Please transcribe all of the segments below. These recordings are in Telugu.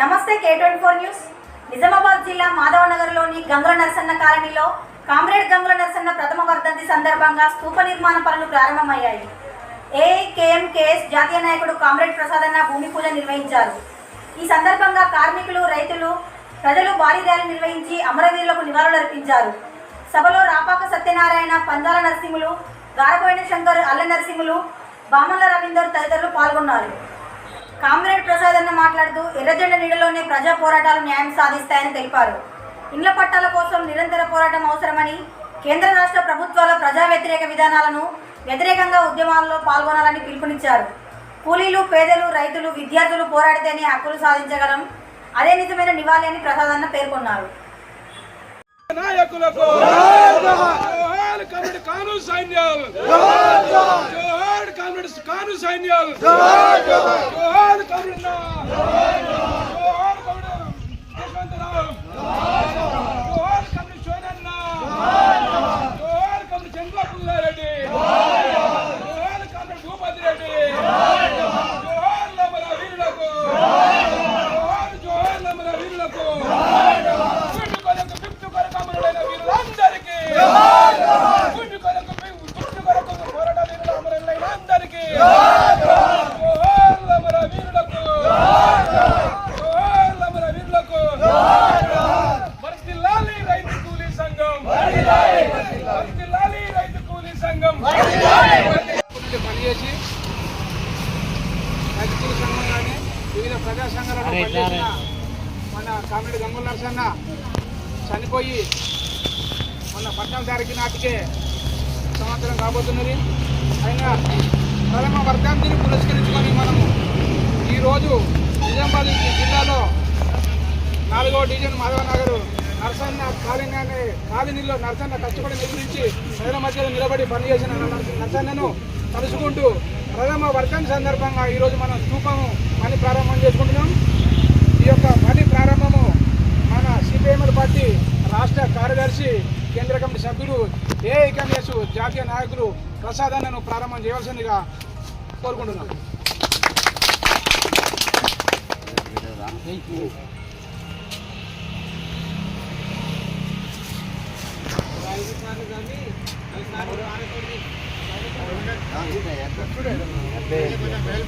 నమస్తే K twenty four news Nizamabad జిల్లా మాధవనగర్లోని గంగుల నరసన్న కాలనీలో కామ్రేడ్ గంగుల నరసన్న ప్రథమ వర్ధంతి సందర్భంగా స్థూప నిర్మాణ పనులు ప్రారంభమయ్యాయి. ఏఐకేఎంకేఎస్ జాతీయ నాయకుడు కామ్రేడ్ ప్రసాదన్న భూమి పూజ నిర్వహించారు. ఈ సందర్భంగా కార్మికులు రైతులు ప్రజలు భారీ ర్యాలీ నిర్వహించి అమరవీరులకు నివాళులర్పించారు సభలో రాపాక సత్యనారాయణ పందాల నరసింహులు గారపోయిన శంకర్ అల్ల నరసింహులు బామల్ల రవీందర్ తదితరులు పాల్గొన్నారు. కామ్రేడ్ ప్రసాద్ అన్న మాట్లాడుతూ ఎర్రజెండ నీడలోనే ప్రజా పోరాటాలు న్యాయం సాధిస్తాయని తెలిపారు ఇండ్ల పట్టాల కోసం నిరంతర పోరాటం అవసరమని కేంద్ర రాష్ట్ర ప్రభుత్వాల ప్రజా వ్యతిరేక విధానాలను వ్యతిరేకంగా ఉద్యమాల్లో పాల్గొనాలని పిలుపునిచ్చారు కూలీలు పేదలు రైతులు విద్యార్థులు పోరాడితేనే హక్కులు సాధించగలం అదే నిజమైన నివాళి అని ప్రసాద్ అన్న పేర్కొన్నారు నాయకులకు కాను సైన్యాలు కమ్రేడ్ కాను సైన్యాలు జోహార్ కమ్రేడ్ నా సంఘం పనిచేసి సంఘం కానీ వివిధ ప్రజా సంఘాలలో పనిచేసిన మన కామెడీ గంగుల నరసన్న చనిపోయి మొన్న పద్నాలుగు తారీఖు నాటికే సంవత్సరం కాబోతున్నది. అయినా ప్రథమ వర్గాంతిని పురస్కరించుకొని మనము ఈరోజు నిజామాబాద్ జిల్లాలో నాలుగవ డివిజన్ మాధవనగర్ నరసన్న కాలనీ కాలనీలో నరసన్న కష్టపడి నిర్మించి ప్రజల మధ్యలో నిలబడి పనిచేసిన నరస- నరసన్నను తలుసుకుంటూ ప్రథమ వర్గం సందర్భంగా ఈరోజు మనం స్థూపము పని ప్రారంభం చేసుకుంటున్నాం. ఈ యొక్క పని ప్రారంభము మన సిపిఎంఎల్ పార్టీ రాష్ట్ర కార్యదర్శి కేంద్ర కమిటీ సభ్యులు ఏఐకమ్ఎస్ జాతీయ నాయకులు ప్రసాద్ అన్నను ప్రారంభం చేయవలసిందిగా కోరుకుంటున్నాం.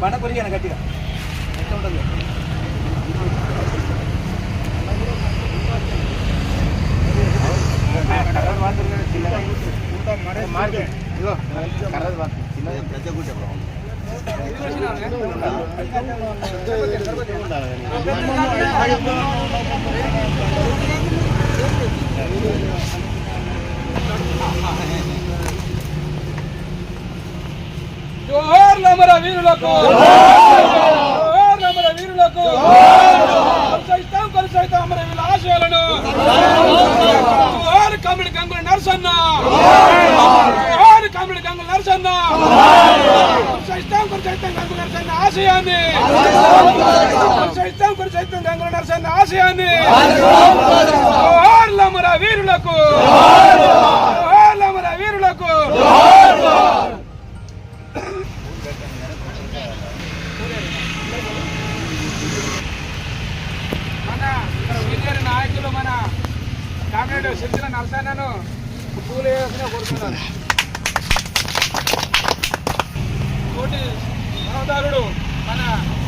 బండ కొరిగాను గట్టిగా. ఎట్లా ఉంటుంది? జోహార్ లమర వీరులకు లమర వీరులకు కొనసాగిస్తాం కొనసాగిస్తాం అమర వీరుల ఆశయాలను. కమిడి గంగుల నరసన్న. కమిడి గంగుల నరసన్న. కొనసాగిస్తాం కొనసాగిస్తాం గంగుల నరసన్న ఆశయాన్ని. కొనసాగిస్తాం కొనసాగిస్తాం గంగుల నరసన్న ఆశయాన్ని జోహార్ లమర వీరులకు జోహార్ లమర వీరులకు మన సీనియర్ నాయకులు మన కామ్రేడ్ సిరిసిల పూలు వేసిన కోరుతున్నాను కోటి సహోదరుడు మన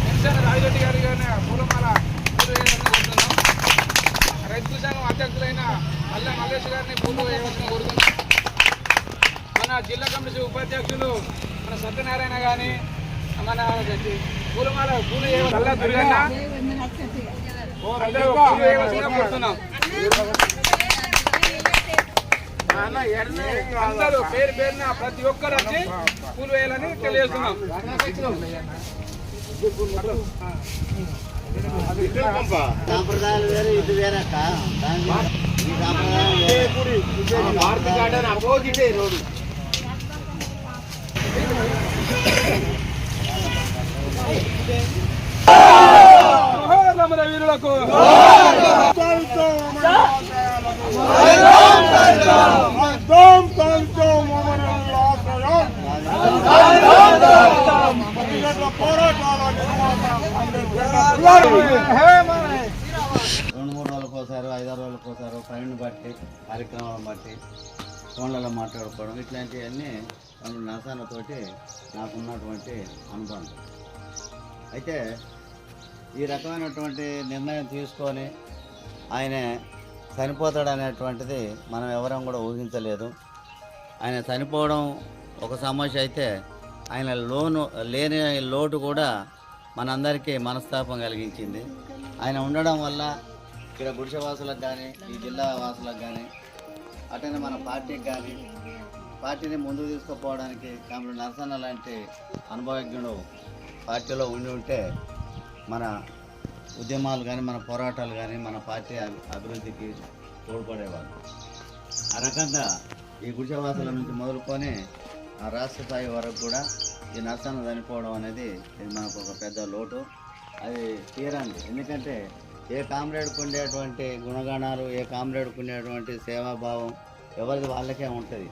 ఎన్సీఆర్ రాజిరెడ్డి గారి గారిని పూలమాల పూలు వేయాలని కోరుతున్నాం రైతు సంఘం అధ్యక్షులైన మల్ల మల్లేష్ గారిని పూలు వేయవలసిన కోరుతున్నాం మన జిల్లా కమిటీ ఉపాధ్యక్షులు మన సత్యనారాయణ గాని మన పూలమాల పూలు వేయవలసిన కోరుతున్నాం అందరూ పేరు పేరున ప్రతి ఒక్కరు వచ్చి పూలు వేయాలని తెలియజేస్తున్నాం. సాంప్రదాయాలు వేరే ఇది వేరే. భారతి గార్డెన్ అపోజిటే రోడ్డు. రమణ రెండు మూడు రోజులకు ఒకసారి ఐదారు రోజులకు ఒకసారి పనిని బట్టి కార్యక్రమాలను బట్టి ఫోన్లలో మాట్లాడుకోవడం ఇట్లాంటివన్నీ మన నాకున్నటువంటి అనుబంధం అయితే ఈ రకమైనటువంటి నిర్ణయం తీసుకొని ఆయన చనిపోతాడనేటువంటిది మనం ఎవరం కూడా ఊహించలేదు. ఆయన చనిపోవడం ఒక సమస్య అయితే ఆయన లోను లేని లోటు కూడా మనందరికీ మనస్తాపం కలిగించింది. ఆయన ఉండడం వల్ల ఇక్కడ గుడిసెవాసులకు కానీ ఈ జిల్లా వాసులకు కానీ అటనే మన పార్టీకి కానీ పార్టీని ముందుకు తీసుకుపోవడానికి కామెడీ నరసన్న లాంటి అనుభవజ్ఞుడు పార్టీలో ఉండి ఉంటే మన ఉద్యమాలు కానీ మన పోరాటాలు కానీ మన పార్టీ అభివృద్ధికి తోడ్పడేవాళ్ళు ఆ రకంగా ఈ గుడిసెవాసుల నుంచి మొదలుకొని ఆ రాష్ట్ర స్థాయి వరకు కూడా ఈ నర్సన్న చనిపోవడం అనేది ఇది మనకు ఒక పెద్ద లోటు. అది తీరండి ఎందుకంటే ఏ కామ్రేడ్కి ఉండేటువంటి గుణగణాలు ఏ కామ్రేడ్కి ఉండేటువంటి సేవాభావం ఎవరిది వాళ్ళకే ఉంటుంది.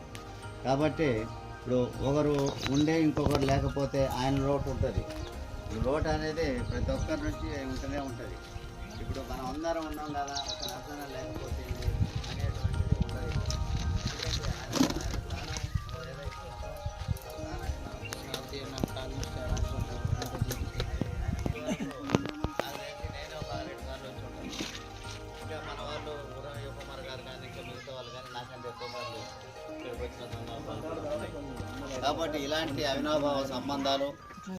కాబట్టి ఇప్పుడు ఒకరు ఉండే ఇంకొకరు లేకపోతే ఆయన లోటు ఉంటుంది. ఈ లోటు అనేది ప్రతి ఒక్కరి నుంచి ఉంటూనే ఉంటుంది. ఇప్పుడు మనం అందరం ఉన్నాం కదా ఒక నర్సన లేకపోతే ఇలాంటి అవినాభావ సంబంధాలు